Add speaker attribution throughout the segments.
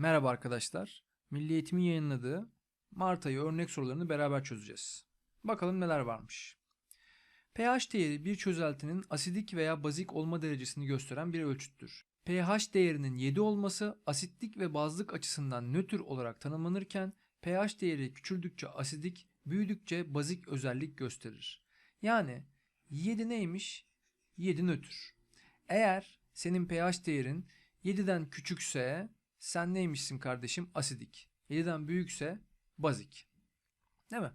Speaker 1: Merhaba arkadaşlar. Milli Eğitim'in yayınladığı Mart ayı örnek sorularını beraber çözeceğiz. Bakalım neler varmış. pH değeri bir çözeltinin asidik veya bazik olma derecesini gösteren bir ölçüttür. pH değerinin 7 olması asitlik ve bazlık açısından nötr olarak tanımlanırken pH değeri küçüldükçe asidik, büyüdükçe bazik özellik gösterir. Yani 7 neymiş? 7 nötr. Eğer senin pH değerin 7'den küçükse sen neymişsin kardeşim? Asidik. 7'den büyükse bazik. Değil mi?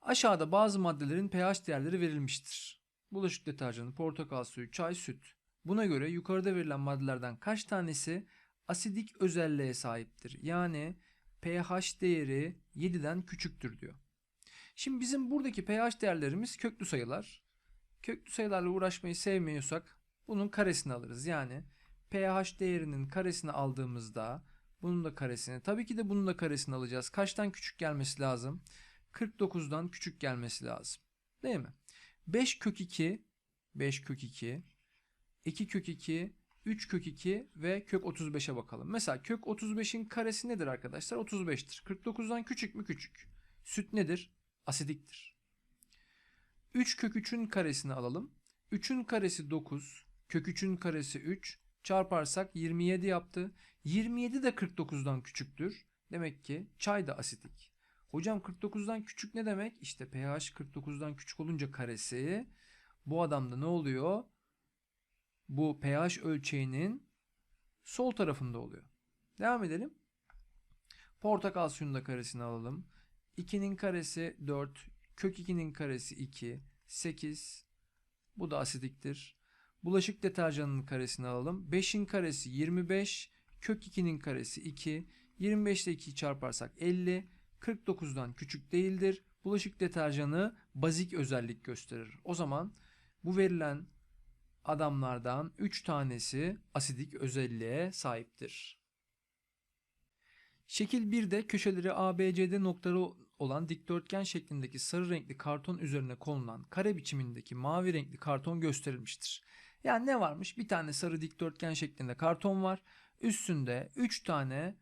Speaker 1: Aşağıda bazı maddelerin pH değerleri verilmiştir. Bulaşık deterjanı, portakal suyu, çay, süt. Buna göre yukarıda verilen maddelerden kaç tanesi asidik özelliğe sahiptir? Yani pH değeri 7'den küçüktür diyor. Şimdi bizim buradaki pH değerlerimiz köklü sayılar. Köklü sayılarla uğraşmayı sevmiyorsak bunun karesini alırız. Yani pH değerinin karesini aldığımızda bunun da karesini tabii ki de bunun da karesini alacağız. Kaçtan küçük gelmesi lazım? 49'dan küçük gelmesi lazım. Değil mi? 5 kök 2 5 kök 2 2 kök 2 3 kök 2 ve kök 35'e bakalım. Mesela kök 35'in karesi nedir arkadaşlar? 35'tir. 49'dan küçük mü? Küçük. Süt nedir? Asidiktir. 3 kök 3'ün karesini alalım. 3'ün karesi 9. Kök 3'ün karesi 3. Çarparsak 27 yaptı. 27 de 49'dan küçüktür. Demek ki çay da asidik. Hocam 49'dan küçük ne demek? İşte pH 49'dan küçük olunca karesi bu adamda ne oluyor? Bu pH ölçeğinin sol tarafında oluyor. Devam edelim. Portakal suyunun da karesini alalım. 2'nin karesi 4, kök 2'nin karesi 2, 8. Bu da asidiktir. Bulaşık deterjanının karesini alalım. 5'in karesi 25, kök 2'nin karesi 2, 25 ile 2'yi çarparsak 50, 49'dan küçük değildir. Bulaşık deterjanı bazik özellik gösterir. O zaman bu verilen adamlardan 3 tanesi asidik özelliğe sahiptir. Şekil 1'de köşeleri ABCD noktaları olan dikdörtgen şeklindeki sarı renkli karton üzerine konulan kare biçimindeki mavi renkli karton gösterilmiştir. Yani ne varmış? Bir tane sarı dikdörtgen şeklinde karton var. Üstünde 3 tane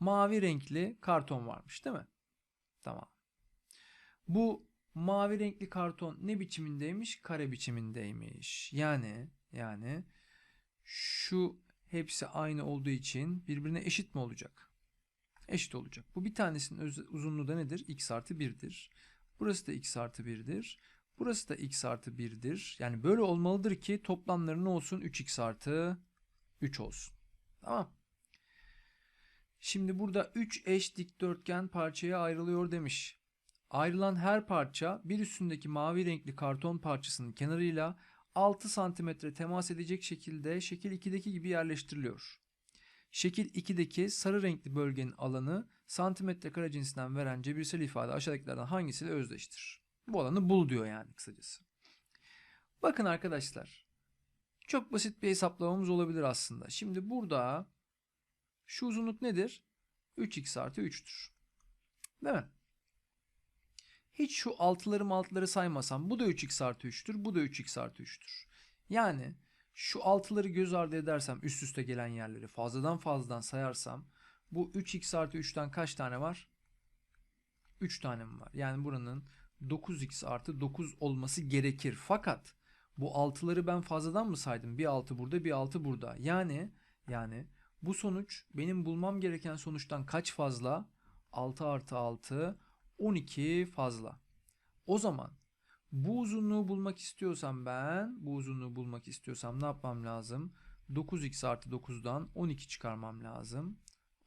Speaker 1: mavi renkli karton varmış değil mi? Tamam. Bu mavi renkli karton ne biçimindeymiş? Kare biçimindeymiş. Yani yani şu hepsi aynı olduğu için birbirine eşit mi olacak? Eşit olacak. Bu bir tanesinin uzunluğu da nedir? x artı 1'dir. Burası da x artı 1'dir. Burası da x artı 1'dir. Yani böyle olmalıdır ki toplamları ne olsun? 3x artı 3 olsun. Tamam. Şimdi burada 3 eş dikdörtgen parçaya ayrılıyor demiş. Ayrılan her parça bir üstündeki mavi renkli karton parçasının kenarıyla 6 santimetre temas edecek şekilde şekil 2'deki gibi yerleştiriliyor. Şekil 2'deki sarı renkli bölgenin alanı santimetre kare cinsinden veren cebirsel ifade aşağıdakilerden hangisiyle özdeştir? Bu alanı bul diyor yani kısacası. Bakın arkadaşlar. Çok basit bir hesaplamamız olabilir aslında. Şimdi burada şu uzunluk nedir? 3x artı 3'tür. Değil mi? Hiç şu altıları maltıları saymasam bu da 3x artı 3'tür. Bu da 3x artı 3'tür. Yani şu altıları göz ardı edersem üst üste gelen yerleri fazladan fazladan sayarsam bu 3x artı 3'ten kaç tane var? 3 tane mi var? Yani buranın 9x artı 9 olması gerekir. Fakat bu altıları ben fazladan mı saydım? Bir altı burada bir altı burada. Yani yani bu sonuç benim bulmam gereken sonuçtan kaç fazla? 6 artı 6 12 fazla. O zaman bu uzunluğu bulmak istiyorsam ben bu uzunluğu bulmak istiyorsam ne yapmam lazım? 9x artı 9'dan 12 çıkarmam lazım.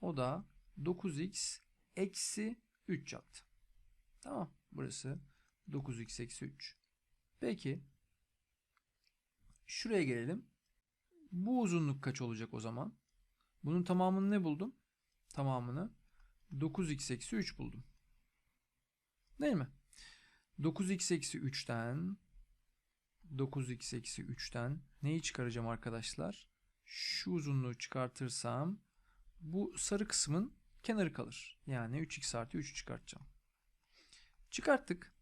Speaker 1: O da 9x eksi 3 yaptı. Tamam. Burası 9x eksi 3. Peki. Şuraya gelelim. Bu uzunluk kaç olacak o zaman? Bunun tamamını ne buldum? Tamamını 9x eksi 3 buldum. Değil mi? 9x eksi 3'ten 9x eksi 3'ten neyi çıkaracağım arkadaşlar? Şu uzunluğu çıkartırsam bu sarı kısmın kenarı kalır. Yani 3x artı 3 çıkartacağım. Çıkarttık.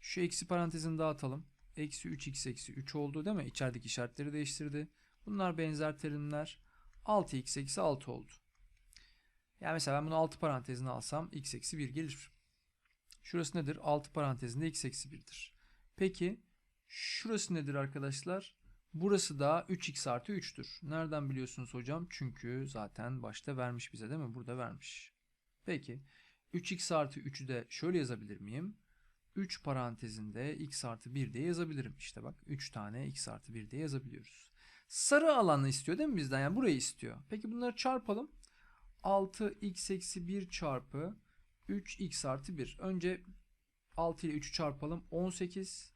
Speaker 1: Şu eksi parantezini dağıtalım. Eksi 3x eksi 3 oldu değil mi? İçerideki işaretleri değiştirdi. Bunlar benzer terimler. 6x eksi 6 oldu. Yani mesela ben bunu 6 parantezine alsam x eksi 1 gelir. Şurası nedir? 6 parantezinde x eksi 1'dir. Peki şurası nedir arkadaşlar? Burası da 3x artı 3'tür. Nereden biliyorsunuz hocam? Çünkü zaten başta vermiş bize değil mi? Burada vermiş. Peki 3x artı 3'ü de şöyle yazabilir miyim? 3 parantezinde x artı 1 diye yazabilirim. İşte bak 3 tane x artı 1 diye yazabiliyoruz. Sarı alanı istiyor değil mi bizden? Yani burayı istiyor. Peki bunları çarpalım. 6x eksi 1 çarpı 3x artı 1. Önce 6 ile 3'ü çarpalım. 18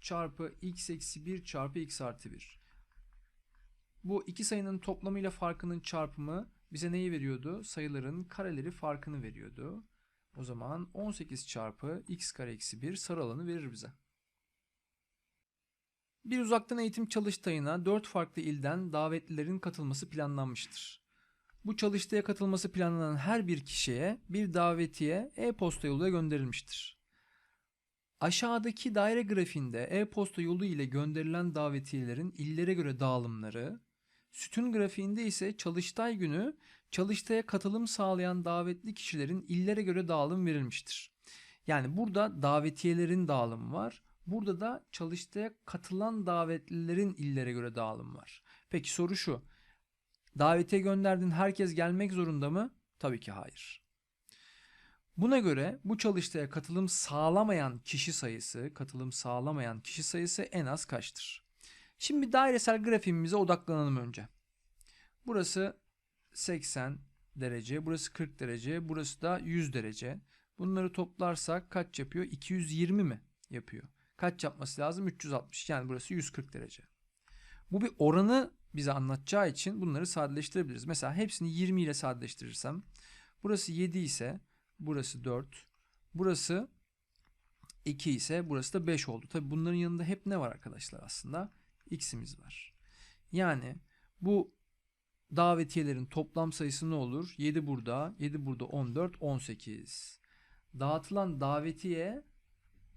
Speaker 1: çarpı x eksi 1 çarpı x artı 1. Bu iki sayının toplamıyla farkının çarpımı bize neyi veriyordu? Sayıların kareleri farkını veriyordu. O zaman 18 çarpı x kare eksi 1 sarı alanı verir bize. Bir uzaktan eğitim çalıştayına 4 farklı ilden davetlilerin katılması planlanmıştır. Bu çalıştaya katılması planlanan her bir kişiye bir davetiye e-posta yoluyla gönderilmiştir. Aşağıdaki daire grafiğinde e-posta yolu ile gönderilen davetiyelerin illere göre dağılımları, sütun grafiğinde ise çalıştay günü çalıştaya katılım sağlayan davetli kişilerin illere göre dağılım verilmiştir. Yani burada davetiyelerin dağılımı var. Burada da çalıştaya katılan davetlilerin illere göre dağılım var. Peki soru şu. Davetiye gönderdin herkes gelmek zorunda mı? Tabii ki hayır. Buna göre bu çalıştaya katılım sağlamayan kişi sayısı, katılım sağlamayan kişi sayısı en az kaçtır? Şimdi dairesel grafiğimize odaklanalım önce. Burası 80 derece, burası 40 derece, burası da 100 derece. Bunları toplarsak kaç yapıyor? 220 mi yapıyor? Kaç yapması lazım? 360. Yani burası 140 derece. Bu bir oranı bize anlatacağı için bunları sadeleştirebiliriz. Mesela hepsini 20 ile sadeleştirirsem burası 7 ise burası 4, burası 2 ise burası da 5 oldu. Tabi bunların yanında hep ne var arkadaşlar aslında? X'imiz var. Yani bu davetiyelerin toplam sayısı ne olur? 7 burada, 7 burada 14, 18. Dağıtılan davetiye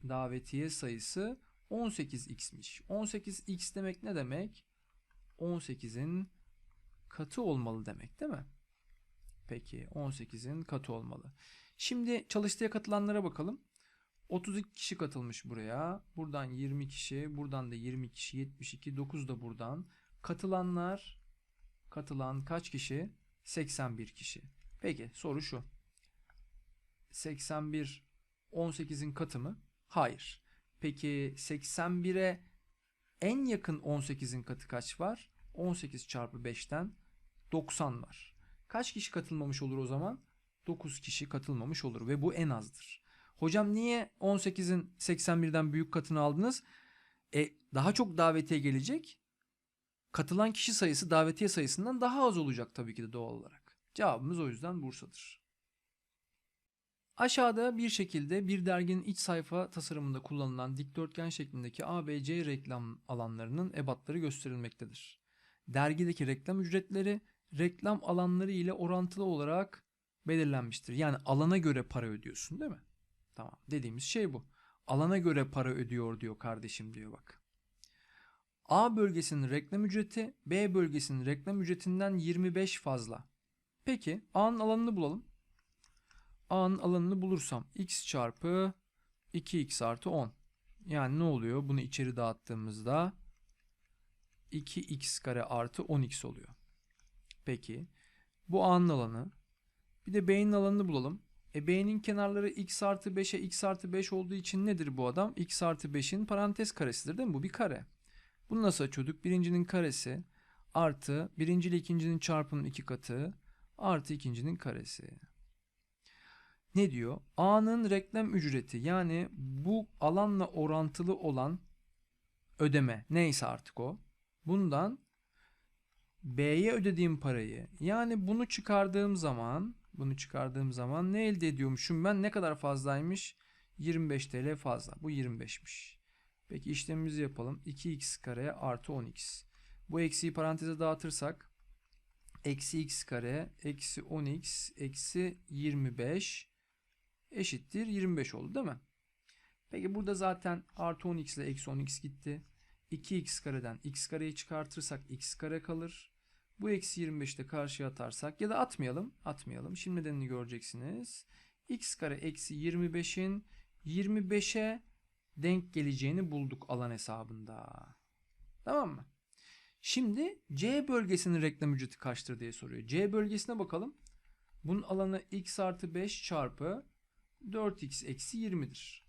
Speaker 1: davetiye sayısı 18x'miş. 18x demek ne demek? 18'in katı olmalı demek değil mi? Peki 18'in katı olmalı. Şimdi çalıştıya katılanlara bakalım. 32 kişi katılmış buraya. Buradan 20 kişi, buradan da 20 kişi, 72, 9 da buradan. Katılanlar katılan kaç kişi? 81 kişi. Peki soru şu. 81 18'in katı mı? Hayır. Peki 81'e en yakın 18'in katı kaç var? 18 çarpı 5'ten 90 var. Kaç kişi katılmamış olur o zaman? 9 kişi katılmamış olur ve bu en azdır. Hocam niye 18'in 81'den büyük katını aldınız? E daha çok davetiye gelecek. Katılan kişi sayısı davetiye sayısından daha az olacak tabii ki de doğal olarak. Cevabımız o yüzden Bursa'dır. Aşağıda bir şekilde bir derginin iç sayfa tasarımında kullanılan dikdörtgen şeklindeki ABC reklam alanlarının ebatları gösterilmektedir. Dergideki reklam ücretleri reklam alanları ile orantılı olarak belirlenmiştir. Yani alana göre para ödüyorsun değil mi? Tamam dediğimiz şey bu. Alana göre para ödüyor diyor kardeşim diyor bak. A bölgesinin reklam ücreti B bölgesinin reklam ücretinden 25 fazla. Peki A'nın alanını bulalım. A'nın alanını bulursam x çarpı 2x artı 10. Yani ne oluyor? Bunu içeri dağıttığımızda 2x kare artı 10x oluyor. Peki bu A'nın alanı. Bir de B'nin alanını bulalım. E B'nin kenarları x artı 5'e x artı 5 olduğu için nedir bu adam? x artı 5'in parantez karesidir değil mi? Bu bir kare. Bunu nasıl açıyorduk? Birincinin karesi artı birinci ile ikincinin çarpımının iki katı artı ikincinin karesi. Ne diyor? A'nın reklam ücreti yani bu alanla orantılı olan ödeme neyse artık o. Bundan B'ye ödediğim parayı yani bunu çıkardığım zaman bunu çıkardığım zaman ne elde ediyormuşum ben ne kadar fazlaymış 25 TL fazla bu 25'miş. Peki işlemimizi yapalım 2x kare artı 10x. Bu eksiği paranteze dağıtırsak eksi x kare eksi 10x eksi 25 eşittir 25 oldu değil mi? Peki burada zaten artı 10x ile eksi 10x gitti. 2x kareden x kareyi çıkartırsak x kare kalır. Bu eksi 25'i de karşıya atarsak ya da atmayalım. Atmayalım. Şimdi nedenini göreceksiniz. x kare eksi 25'in 25'e denk geleceğini bulduk alan hesabında. Tamam mı? Şimdi C bölgesinin reklam ücreti kaçtır diye soruyor. C bölgesine bakalım. Bunun alanı x artı 5 çarpı 4x eksi 20'dir.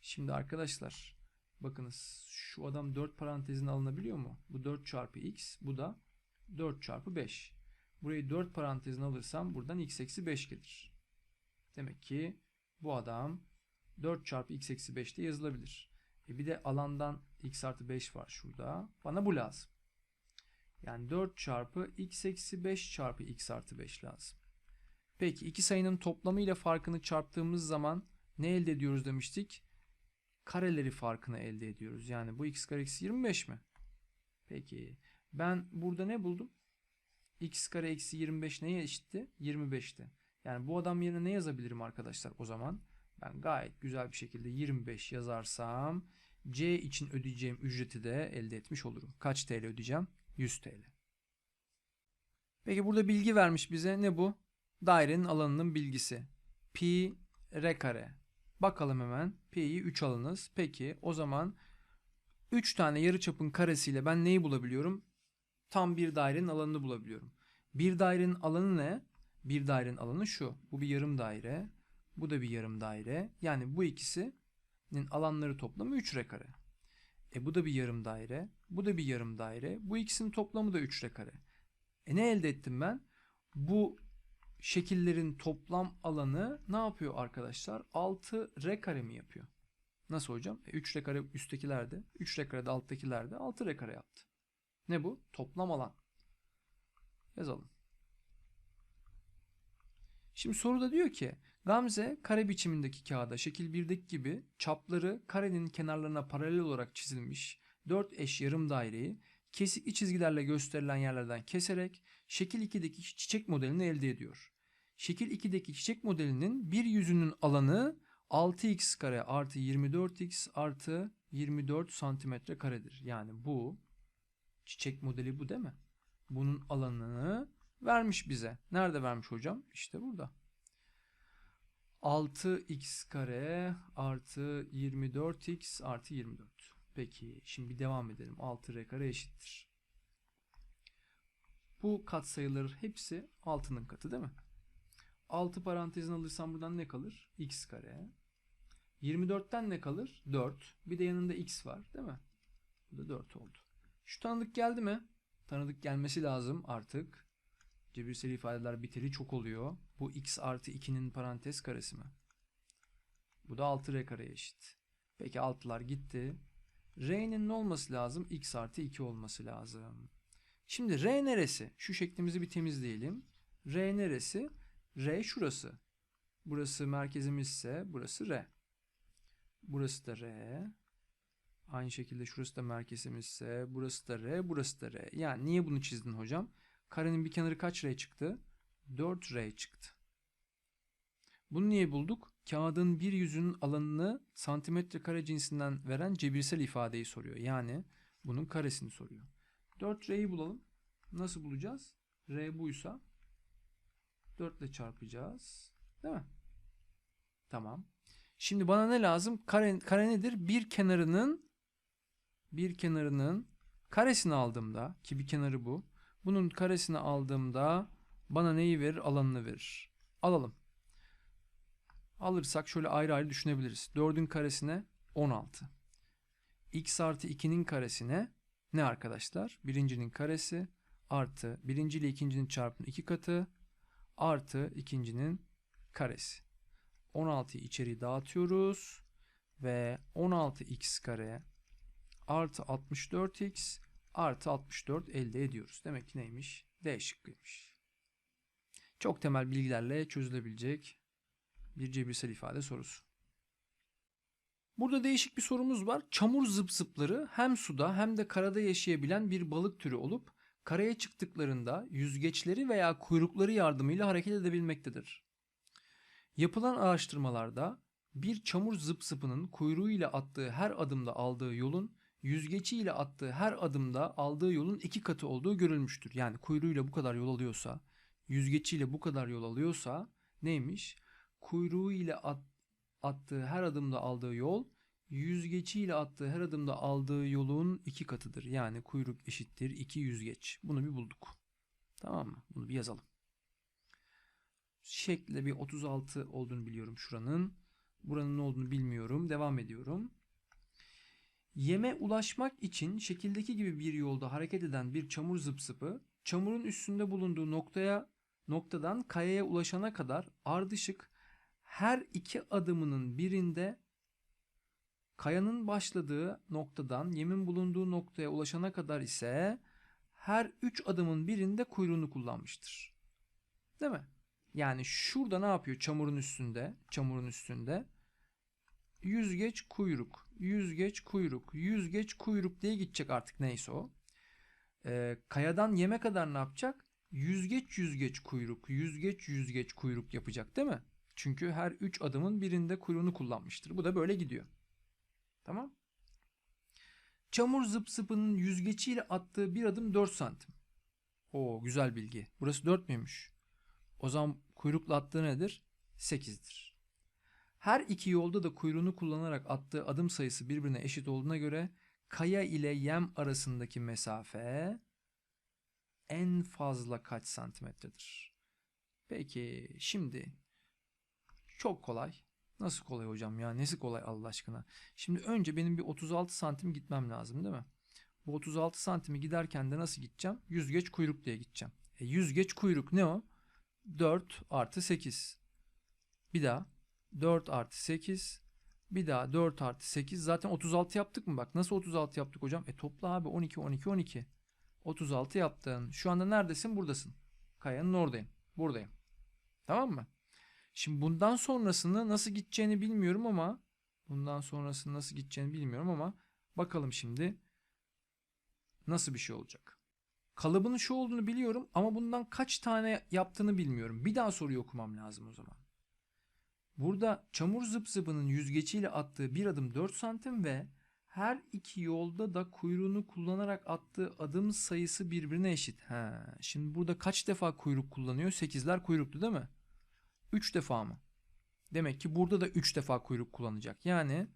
Speaker 1: Şimdi arkadaşlar bakınız şu adam 4 parantezine alınabiliyor mu? Bu 4 çarpı x bu da 4 çarpı 5. Burayı 4 parantezine alırsam buradan x eksi 5 gelir. Demek ki bu adam 4 çarpı x eksi 5 de yazılabilir. E bir de alandan x artı 5 var şurada. Bana bu lazım. Yani 4 çarpı x eksi 5 çarpı x artı 5 lazım. Peki iki sayının toplamı ile farkını çarptığımız zaman ne elde ediyoruz demiştik? Kareleri farkını elde ediyoruz. Yani bu x kare eksi 25 mi? Peki ben burada ne buldum? x kare eksi 25 neye eşitti? 25'ti. Yani bu adam yerine ne yazabilirim arkadaşlar o zaman? Ben gayet güzel bir şekilde 25 yazarsam C için ödeyeceğim ücreti de elde etmiş olurum. Kaç TL ödeyeceğim? 100 TL. Peki burada bilgi vermiş bize. Ne bu? Dairenin alanının bilgisi. Pi r kare. Bakalım hemen. Pi'yi 3 alınız. Peki o zaman 3 tane yarıçapın karesiyle ben neyi bulabiliyorum? Tam bir dairenin alanını bulabiliyorum. Bir dairenin alanı ne? Bir dairenin alanı şu. Bu bir yarım daire. Bu da bir yarım daire. Yani bu ikisinin alanları toplamı 3 r kare. E bu da bir yarım daire. Bu da bir yarım daire. Bu ikisinin toplamı da 3 r kare. E ne elde ettim ben? Bu şekillerin toplam alanı ne yapıyor arkadaşlar? 6 r kare mi yapıyor? Nasıl hocam? E 3 r kare üsttekilerde, 3 r kare de alttakilerde 6 r kare yaptı. Ne bu? Toplam alan. Yazalım. Şimdi soruda diyor ki Gamze kare biçimindeki kağıda şekil 1'deki gibi çapları karenin kenarlarına paralel olarak çizilmiş 4 eş yarım daireyi kesikli çizgilerle gösterilen yerlerden keserek şekil 2'deki çiçek modelini elde ediyor. Şekil 2'deki çiçek modelinin bir yüzünün alanı 6x kare artı 24x artı 24 santimetre karedir. Yani bu çiçek modeli bu değil mi? Bunun alanını vermiş bize. Nerede vermiş hocam? İşte burada. 6x kare artı 24x artı 24. Peki şimdi devam edelim. 6r kare eşittir. Bu katsayılar hepsi 6'nın katı değil mi? 6 parantezini alırsam buradan ne kalır? x kare. 24'ten ne kalır? 4. Bir de yanında x var değil mi? Bu da 4 oldu. Şu tanıdık geldi mi? Tanıdık gelmesi lazım artık. Cebirsel ifadeler biteli çok oluyor. Bu x artı 2'nin parantez karesi mi? Bu da 6r kareye eşit. Peki 6'lar gitti. R'nin ne olması lazım? x artı 2 olması lazım. Şimdi R neresi? Şu şeklimizi bir temizleyelim. R neresi? R şurası. Burası merkezimizse burası R. Burası da R. Aynı şekilde şurası da merkezimizse burası da R, burası da R. Yani niye bunu çizdin hocam? Karenin bir kenarı kaç R çıktı? 4 R çıktı. Bunu niye bulduk? Kağıdın bir yüzünün alanını santimetre kare cinsinden veren cebirsel ifadeyi soruyor. Yani bunun karesini soruyor. 4 R'yi bulalım. Nasıl bulacağız? R buysa 4 ile çarpacağız. Değil mi? Tamam. Şimdi bana ne lazım? Kare, kare nedir? Bir kenarının bir kenarının karesini aldığımda ki bir kenarı bu. Bunun karesini aldığımda bana neyi verir? Alanını verir. Alalım. Alırsak şöyle ayrı ayrı düşünebiliriz. 4'ün karesine 16. x artı 2'nin karesine ne arkadaşlar? Birincinin karesi artı birinci ile ikincinin çarpımı iki katı artı ikincinin karesi. 16'yı içeri dağıtıyoruz ve 16x kare artı 64x artı 64 elde ediyoruz. Demek ki neymiş? D şıkkıymış. Çok temel bilgilerle çözülebilecek bir cebirsel ifade sorusu. Burada değişik bir sorumuz var. Çamur zıp zıpları hem suda hem de karada yaşayabilen bir balık türü olup karaya çıktıklarında yüzgeçleri veya kuyrukları yardımıyla hareket edebilmektedir. Yapılan araştırmalarda bir çamur zıp zıpının kuyruğuyla attığı her adımda aldığı yolun yüzgeci ile attığı her adımda aldığı yolun iki katı olduğu görülmüştür. Yani kuyruğuyla bu kadar yol alıyorsa, yüzgeciyle bu kadar yol alıyorsa neymiş? Kuyruğu ile at, attığı her adımda aldığı yol, yüzgeciyle attığı her adımda aldığı yolun iki katıdır. Yani kuyruk eşittir iki yüzgeç. Bunu bir bulduk. Tamam mı? Bunu bir yazalım. Şekli bir 36 olduğunu biliyorum şuranın. Buranın ne olduğunu bilmiyorum. Devam ediyorum. Yeme ulaşmak için şekildeki gibi bir yolda hareket eden bir çamur zıpsıpı çamurun üstünde bulunduğu noktaya noktadan kayaya ulaşana kadar ardışık her iki adımının birinde kayanın başladığı noktadan yemin bulunduğu noktaya ulaşana kadar ise her üç adımın birinde kuyruğunu kullanmıştır. Değil mi? Yani şurada ne yapıyor çamurun üstünde? Çamurun üstünde yüzgeç kuyruk, yüzgeç kuyruk, yüzgeç kuyruk diye gidecek artık neyse o. Ee, kayadan yeme kadar ne yapacak? Yüzgeç yüzgeç kuyruk, yüzgeç yüzgeç kuyruk yapacak değil mi? Çünkü her 3 adımın birinde kuyruğunu kullanmıştır. Bu da böyle gidiyor. Tamam. Çamur zıp zıpının yüzgeciyle attığı bir adım 4 santim. Oo güzel bilgi. Burası 4 müymüş? O zaman kuyrukla attığı nedir? 8'dir. Her iki yolda da kuyruğunu kullanarak attığı adım sayısı birbirine eşit olduğuna göre kaya ile yem arasındaki mesafe en fazla kaç santimetredir? Peki şimdi çok kolay. Nasıl kolay hocam ya? Nesi kolay Allah aşkına? Şimdi önce benim bir 36 santim gitmem lazım değil mi? Bu 36 santimi giderken de nasıl gideceğim? Yüzgeç kuyruk diye gideceğim. E, yüzgeç kuyruk ne o? 4 artı 8. Bir daha 4 artı 8. Bir daha 4 artı 8. Zaten 36 yaptık mı? Bak nasıl 36 yaptık hocam? E topla abi 12 12 12. 36 yaptın. Şu anda neredesin? Buradasın. Kayanın oradayım. Buradayım. Tamam mı? Şimdi bundan sonrasını nasıl gideceğini bilmiyorum ama bundan sonrasını nasıl gideceğini bilmiyorum ama bakalım şimdi nasıl bir şey olacak. Kalıbının şu olduğunu biliyorum ama bundan kaç tane yaptığını bilmiyorum. Bir daha soruyu okumam lazım o zaman. Burada çamur zıp zıpının yüzgeciyle attığı bir adım 4 santim ve her iki yolda da kuyruğunu kullanarak attığı adım sayısı birbirine eşit. He, şimdi burada kaç defa kuyruk kullanıyor? 8'ler kuyruktu değil mi? 3 defa mı? Demek ki burada da 3 defa kuyruk kullanacak. Yani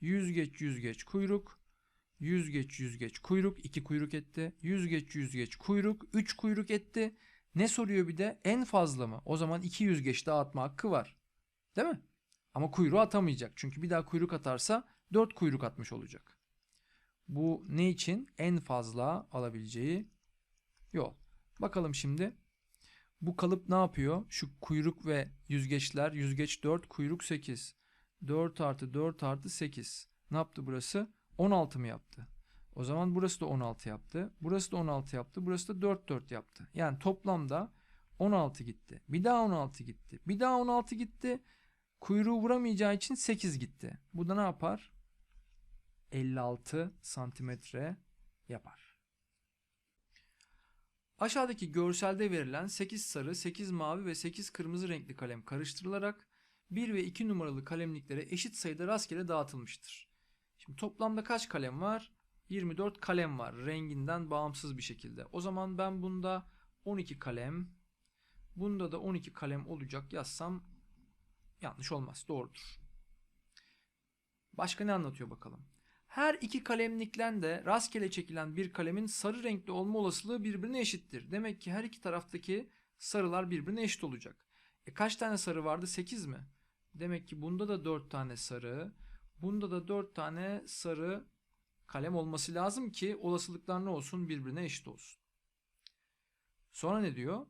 Speaker 1: yüzgeç yüzgeç kuyruk, yüzgeç yüzgeç kuyruk 2 kuyruk etti. Yüzgeç yüzgeç kuyruk 3 kuyruk etti. Ne soruyor bir de? En fazla mı? O zaman 2 yüzgeç daha atma hakkı var. Değil mi? Ama kuyruğu atamayacak. Çünkü bir daha kuyruk atarsa 4 kuyruk atmış olacak. Bu ne için? En fazla alabileceği yol. Bakalım şimdi. Bu kalıp ne yapıyor? Şu kuyruk ve yüzgeçler. Yüzgeç 4, kuyruk 8. 4 artı 4 artı 8. Ne yaptı burası? 16 mı yaptı? O zaman burası da 16 yaptı. Burası da 16 yaptı. Burası da 4 4 yaptı. Yani toplamda 16 gitti. Bir daha 16 gitti. Bir daha 16 gitti. Kuyruğu vuramayacağı için 8 gitti. Bu da ne yapar? 56 santimetre yapar. Aşağıdaki görselde verilen 8 sarı, 8 mavi ve 8 kırmızı renkli kalem karıştırılarak 1 ve 2 numaralı kalemliklere eşit sayıda rastgele dağıtılmıştır. Şimdi toplamda kaç kalem var? 24 kalem var renginden bağımsız bir şekilde. O zaman ben bunda 12 kalem, bunda da 12 kalem olacak yazsam yanlış olmaz. Doğrudur. Başka ne anlatıyor bakalım? Her iki kalemlikten de rastgele çekilen bir kalemin sarı renkli olma olasılığı birbirine eşittir. Demek ki her iki taraftaki sarılar birbirine eşit olacak. E kaç tane sarı vardı? 8 mi? Demek ki bunda da 4 tane sarı, bunda da 4 tane sarı kalem olması lazım ki olasılıklar ne olsun? Birbirine eşit olsun. Sonra ne diyor?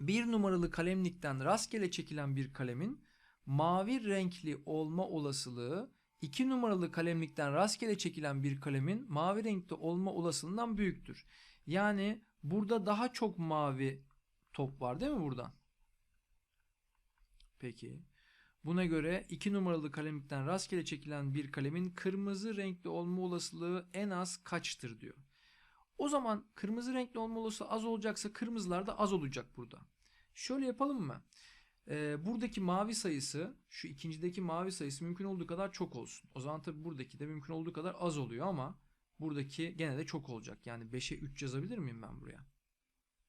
Speaker 1: Bir numaralı kalemlikten rastgele çekilen bir kalemin mavi renkli olma olasılığı 2 numaralı kalemlikten rastgele çekilen bir kalemin mavi renkte olma olasılığından büyüktür. Yani burada daha çok mavi top var değil mi buradan? Peki. Buna göre 2 numaralı kalemlikten rastgele çekilen bir kalemin kırmızı renkli olma olasılığı en az kaçtır diyor. O zaman kırmızı renkli olma olasılığı az olacaksa kırmızılar da az olacak burada. Şöyle yapalım mı? Ee, buradaki mavi sayısı şu ikincideki mavi sayısı mümkün olduğu kadar çok olsun. O zaman tabi buradaki de mümkün olduğu kadar az oluyor ama buradaki gene de çok olacak. Yani 5'e 3 yazabilir miyim ben buraya?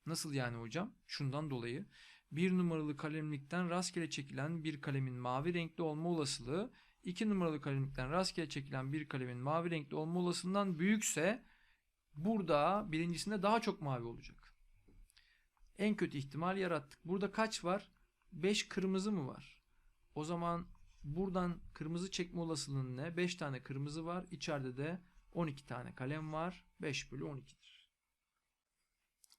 Speaker 1: Nasıl yani hocam? Şundan dolayı bir numaralı kalemlikten rastgele çekilen bir kalemin mavi renkli olma olasılığı 2 numaralı kalemlikten rastgele çekilen bir kalemin mavi renkli olma olasılığından büyükse burada birincisinde daha çok mavi olacak. En kötü ihtimal yarattık. Burada kaç var? 5 kırmızı mı var? O zaman buradan kırmızı çekme olasılığın ne? 5 tane kırmızı var. İçeride de 12 tane kalem var. 5 bölü 12'dir.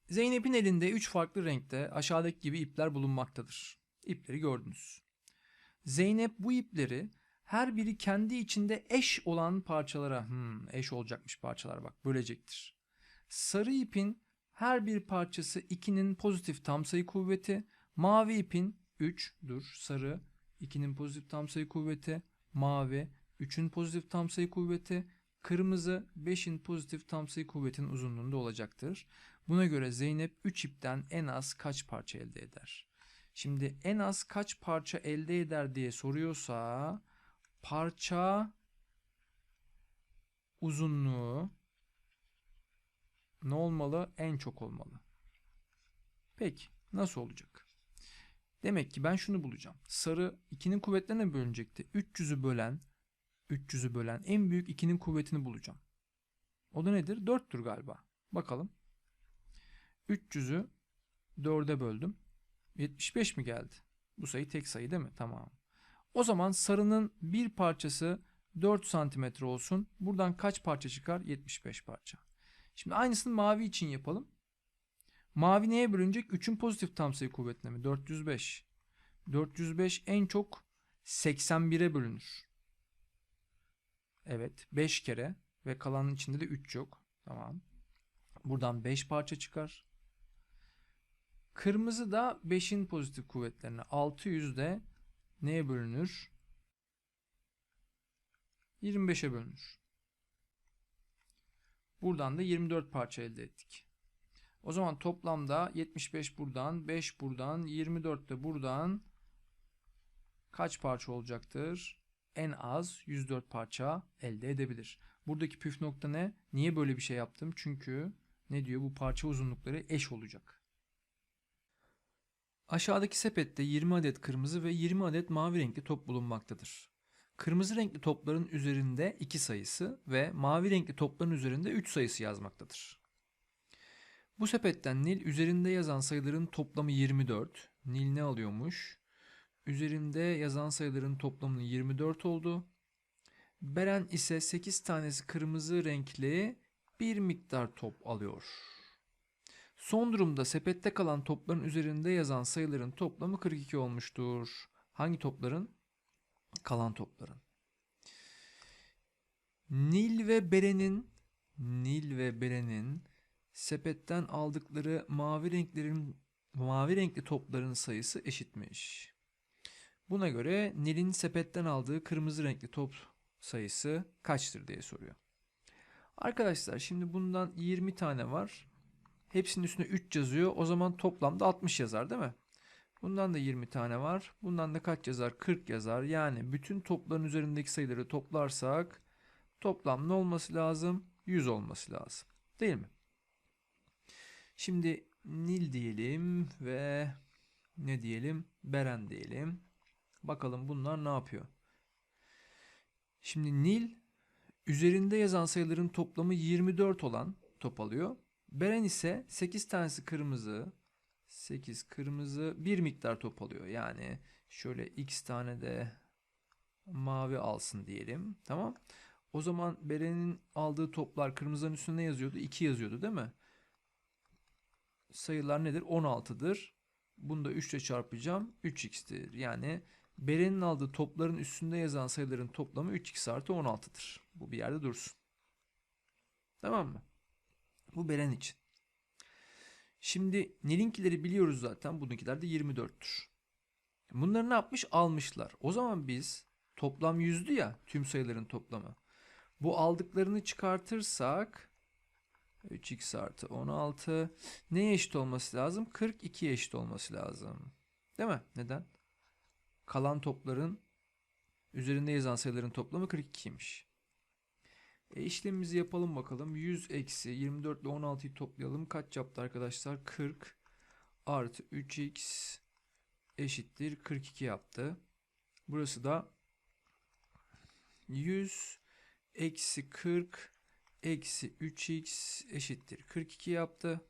Speaker 1: Zeynep'in elinde 3 farklı renkte aşağıdaki gibi ipler bulunmaktadır. İpleri gördünüz. Zeynep bu ipleri her biri kendi içinde eş olan parçalara, hmm, eş olacakmış parçalar bak, bölecektir. Sarı ipin her bir parçası 2'nin pozitif tam sayı kuvveti, mavi ipin 3, dur sarı 2'nin pozitif tam sayı kuvveti, mavi 3'ün pozitif tam sayı kuvveti, kırmızı 5'in pozitif tam sayı kuvvetinin uzunluğunda olacaktır. Buna göre Zeynep 3 ipten en az kaç parça elde eder? Şimdi en az kaç parça elde eder diye soruyorsa parça uzunluğu ne olmalı? En çok olmalı. Peki nasıl olacak? Demek ki ben şunu bulacağım. Sarı 2'nin kuvvetlerine bölünecekti. 300'ü bölen 300'ü bölen en büyük 2'nin kuvvetini bulacağım. O da nedir? 4'tür galiba. Bakalım. 300'ü 4'e böldüm. 75 mi geldi? Bu sayı tek sayı değil mi? Tamam. O zaman sarının bir parçası 4 santimetre olsun. Buradan kaç parça çıkar? 75 parça. Şimdi aynısını mavi için yapalım. Mavi neye bölünecek? 3'ün pozitif tam sayı kuvvetine mi? 405. 405 en çok 81'e bölünür. Evet 5 kere ve kalanın içinde de 3 yok. Tamam. Buradan 5 parça çıkar. Kırmızı da 5'in pozitif kuvvetlerine 600 de neye bölünür? 25'e bölünür. Buradan da 24 parça elde ettik. O zaman toplamda 75 buradan, 5 buradan, 24 de buradan kaç parça olacaktır? En az 104 parça elde edebilir. Buradaki püf nokta ne? Niye böyle bir şey yaptım? Çünkü ne diyor? Bu parça uzunlukları eş olacak. Aşağıdaki sepette 20 adet kırmızı ve 20 adet mavi renkli top bulunmaktadır. Kırmızı renkli topların üzerinde 2 sayısı ve mavi renkli topların üzerinde 3 sayısı yazmaktadır. Bu sepetten Nil üzerinde yazan sayıların toplamı 24. Nil ne alıyormuş? Üzerinde yazan sayıların toplamının 24 oldu. Beren ise 8 tanesi kırmızı renkli bir miktar top alıyor. Son durumda sepette kalan topların üzerinde yazan sayıların toplamı 42 olmuştur. Hangi topların? Kalan topların. Nil ve Beren'in Nil ve Beren'in sepetten aldıkları mavi renklerin mavi renkli topların sayısı eşitmiş. Buna göre Nil'in sepetten aldığı kırmızı renkli top sayısı kaçtır diye soruyor. Arkadaşlar şimdi bundan 20 tane var. Hepsinin üstüne 3 yazıyor. O zaman toplamda 60 yazar değil mi? Bundan da 20 tane var. Bundan da kaç yazar? 40 yazar. Yani bütün topların üzerindeki sayıları toplarsak toplam ne olması lazım? 100 olması lazım. Değil mi? Şimdi Nil diyelim ve ne diyelim? Beren diyelim. Bakalım bunlar ne yapıyor? Şimdi Nil üzerinde yazan sayıların toplamı 24 olan top alıyor. Beren ise 8 tanesi kırmızı, 8 kırmızı bir miktar top alıyor. Yani şöyle x tane de mavi alsın diyelim. Tamam. O zaman Beren'in aldığı toplar kırmızının üstünde yazıyordu? 2 yazıyordu değil mi? Sayılar nedir? 16'dır. Bunu da 3 ile çarpacağım. 3x'tir. Yani Beren'in aldığı topların üstünde yazan sayıların toplamı 3x artı 16'dır. Bu bir yerde dursun. Tamam mı? Bu Beren için. Şimdi Nil'inkileri biliyoruz zaten. Bununkiler de 24'tür. Bunları ne yapmış? Almışlar. O zaman biz toplam 100'dü ya tüm sayıların toplamı. Bu aldıklarını çıkartırsak 3x artı 16 neye eşit olması lazım? 42'ye eşit olması lazım. Değil mi? Neden? Kalan topların üzerinde yazan sayıların toplamı 42'ymiş. E işlemimizi yapalım bakalım. 100 eksi 24 ile 16'yı toplayalım. Kaç yaptı arkadaşlar? 40 artı 3x eşittir 42 yaptı. Burası da 100 eksi 40 eksi 3x eşittir 42 yaptı.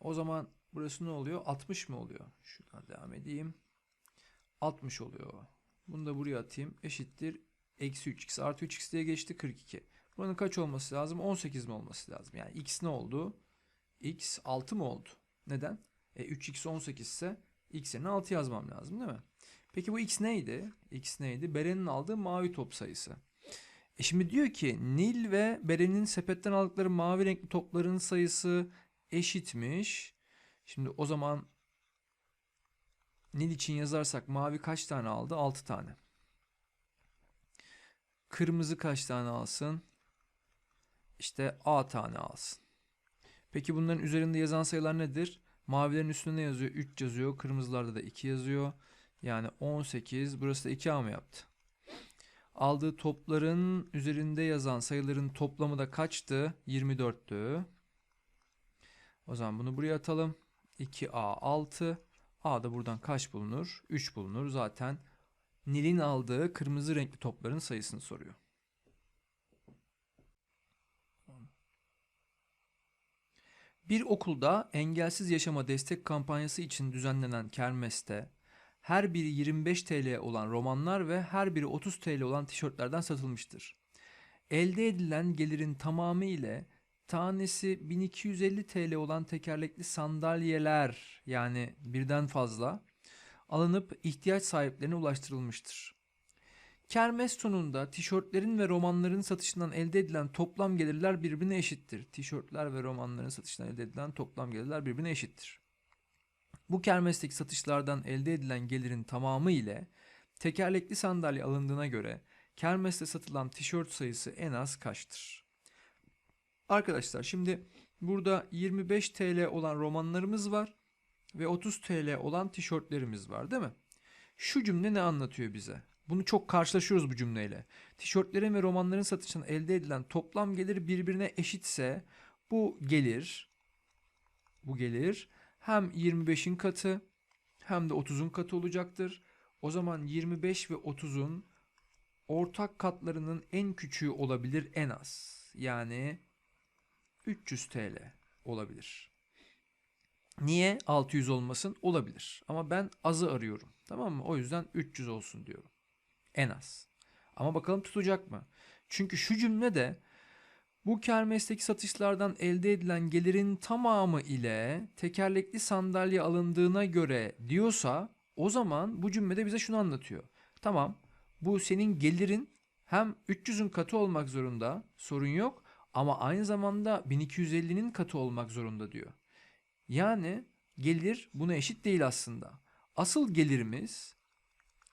Speaker 1: O zaman burası ne oluyor? 60 mı oluyor? Şuradan devam edeyim. 60 oluyor. Bunu da buraya atayım. Eşittir. Eksi 3x artı 3x diye geçti 42. Buranın kaç olması lazım? 18 mi olması lazım? Yani x ne oldu? x 6 mı oldu? Neden? E, 3x 18 ise x yerine 6 yazmam lazım değil mi? Peki bu x neydi? x neydi? Beren'in aldığı mavi top sayısı. E şimdi diyor ki Nil ve Beren'in sepetten aldıkları mavi renkli topların sayısı eşitmiş. Şimdi o zaman Nil için yazarsak mavi kaç tane aldı? 6 tane. Kırmızı kaç tane alsın? İşte A tane alsın. Peki bunların üzerinde yazan sayılar nedir? Mavilerin üstünde ne yazıyor? 3 yazıyor. Kırmızılarda da 2 yazıyor. Yani 18. Burası da 2A mı yaptı? Aldığı topların üzerinde yazan sayıların toplamı da kaçtı? 24'tü. O zaman bunu buraya atalım. 2A 6. A da buradan kaç bulunur? 3 bulunur. Zaten Nil'in aldığı kırmızı renkli topların sayısını soruyor. Bir okulda engelsiz yaşama destek kampanyası için düzenlenen kermeste her biri 25 TL olan romanlar ve her biri 30 TL olan tişörtlerden satılmıştır. Elde edilen gelirin tamamı ile tanesi 1250 TL olan tekerlekli sandalyeler yani birden fazla alınıp ihtiyaç sahiplerine ulaştırılmıştır. Kermes sonunda tişörtlerin ve romanların satışından elde edilen toplam gelirler birbirine eşittir. Tişörtler ve romanların satışından elde edilen toplam gelirler birbirine eşittir. Bu kermesteki satışlardan elde edilen gelirin tamamı ile tekerlekli sandalye alındığına göre kermeste satılan tişört sayısı en az kaçtır? Arkadaşlar şimdi burada 25 TL olan romanlarımız var ve 30 TL olan tişörtlerimiz var değil mi? Şu cümle ne anlatıyor bize? Bunu çok karşılaşıyoruz bu cümleyle. Tişörtlerin ve romanların satışından elde edilen toplam gelir birbirine eşitse bu gelir bu gelir hem 25'in katı hem de 30'un katı olacaktır. O zaman 25 ve 30'un ortak katlarının en küçüğü olabilir en az. Yani 300 TL olabilir. Niye 600 olmasın? Olabilir. Ama ben azı arıyorum. Tamam mı? O yüzden 300 olsun diyorum. En az. Ama bakalım tutacak mı? Çünkü şu cümlede bu kermesteki satışlardan elde edilen gelirin tamamı ile tekerlekli sandalye alındığına göre diyorsa o zaman bu cümlede bize şunu anlatıyor. Tamam bu senin gelirin hem 300'ün katı olmak zorunda sorun yok ama aynı zamanda 1250'nin katı olmak zorunda diyor. Yani gelir buna eşit değil aslında. Asıl gelirimiz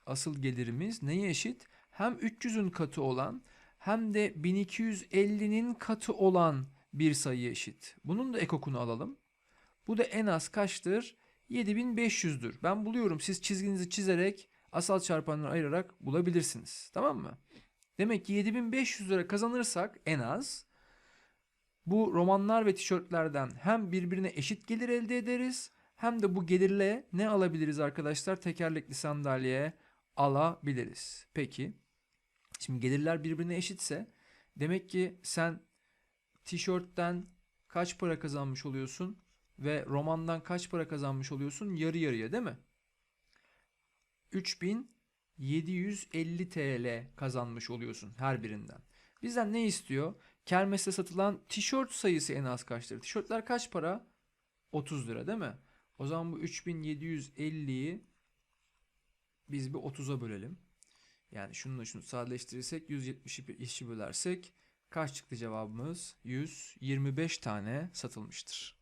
Speaker 1: asıl gelirimiz neye eşit? Hem 300'ün katı olan hem de 1250'nin katı olan bir sayı eşit. Bunun da ekokunu alalım. Bu da en az kaçtır? 7500'dür. Ben buluyorum. Siz çizginizi çizerek asal çarpanları ayırarak bulabilirsiniz. Tamam mı? Demek ki 7500 lira kazanırsak en az bu romanlar ve tişörtlerden hem birbirine eşit gelir elde ederiz hem de bu gelirle ne alabiliriz arkadaşlar? Tekerlekli sandalye alabiliriz. Peki şimdi gelirler birbirine eşitse demek ki sen tişörtten kaç para kazanmış oluyorsun ve romandan kaç para kazanmış oluyorsun? Yarı yarıya değil mi? 3750 TL kazanmış oluyorsun her birinden. Bizden ne istiyor? Kermeste satılan tişört sayısı en az kaçtır? Tişörtler kaç para? 30 lira değil mi? O zaman bu 3750'yi biz bir 30'a bölelim. Yani şununla şunu sadeleştirirsek 170'i bir işi bölersek kaç çıktı cevabımız? 125 tane satılmıştır.